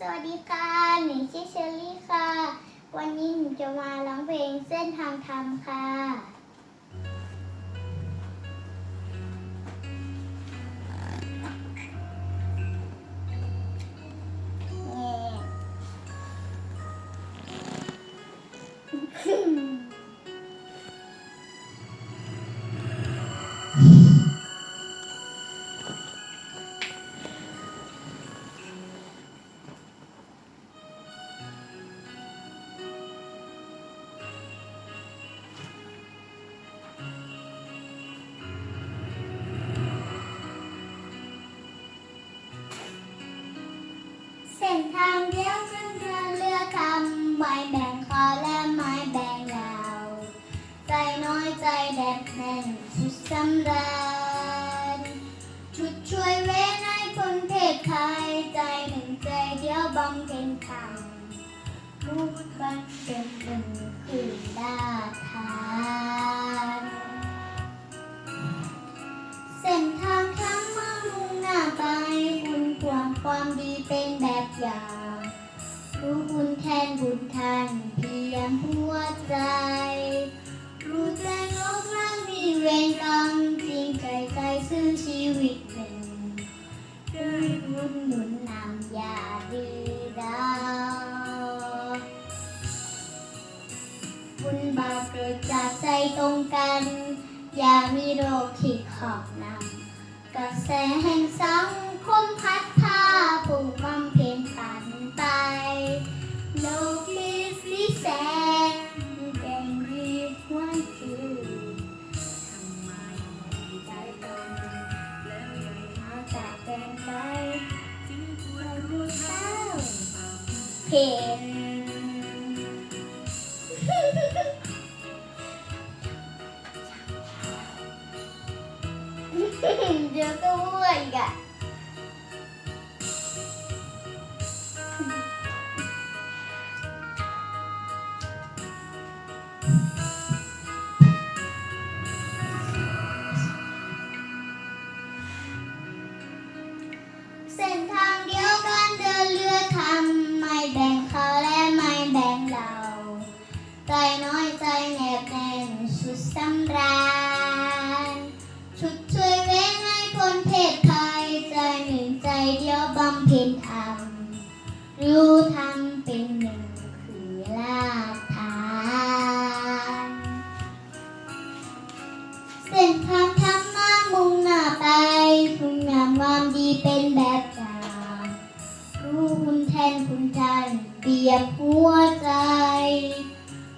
สวัสดีค่ะ หนูชื่อเชอรี่ค่ะ วันนี้หนูจะมาร้องเพลงเส้นทางธรรมค่ะ นทางเดียวกันเรือเรือคำไม้แบ่งคอและไม้แบ่งยาใจน้อยใจแดบแน่นสุดสำราญชุดช่วยเว้นให้คนเพศไทยใจหนึ่งใจเดียวบำเพ็ญธรรมรูปบันเป็นหนึ่งคือดาทานเส้นทางทั้งมามุ่งหน้าไปคุณความความดีเป็นแบบ ย่างรู้คุณแทนบุญทันเพียงหัวใจ รู้แจ้งโลกร่างมีเวรกรรมจริงใจใจซื้อชีวิตหนึ่งด้วยบุญหนุนนำอย่าดีดาบุญบาปเกิดจากใจตรงกัน อย่ามีโรคที่ขอบนำกระแสแห่งสัง คมพัดพาผู้บำเพ็ญฝันไป โลกมีสีแสงแก่งรีบหัวคือทำไมใจตรงแล้วใหญ่มาจากแดนไกลจึงควรรู้เท่าเห็นเคนเพศไทยใจหนึ่งใจเดียวบำเพ็ญธรรมรู้ธรรมเป็นหนึ่งคือลาภทานเส้นทางธรรมะมุ่งหน้าไป คุณงามความดีเป็นแบบอย่างรู้คุณแทนคุณทันเปรียบหัวใจ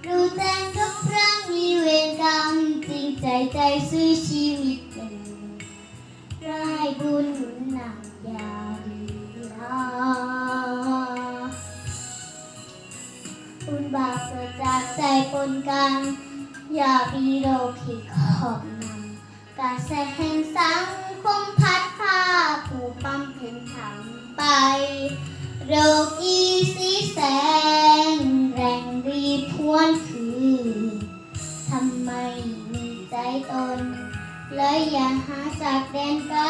รู้แจ้งทุกเรื่องมีเวรกรรมจริงใจใจซื้อชีวิต บุญหนุนนำยาดีรอบุญบาปเกิดจากใจปนกัน อย่ามีโรคที่ขอบนำกระแสแห่งสังคมพัดพาผู้บำเพ็ญธรรมไป โรคอีสีแสง แรงรีพวนคือทำไมมีใจตน เลยอย่าหาจากแดนไกล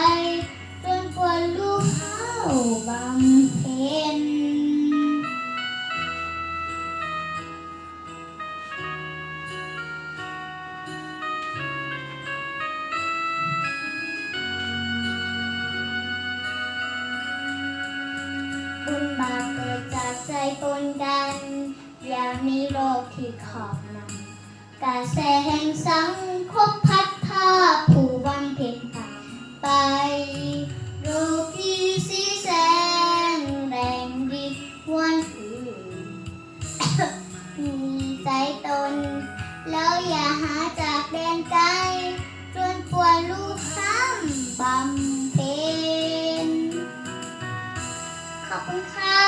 จนกว่าลูกเข้าบำเพ็ญบุญบาปเกิดจากใจปนกัน อย่ามีโรคที่ขอบนำกระแสแห่งสังคมพัดพาผู้บำเพ็ญไปไป แล้วอย่าหาจากแดนไกลจนปวดลูกซ้ำบำเพ็ญขอบคุณค่ะ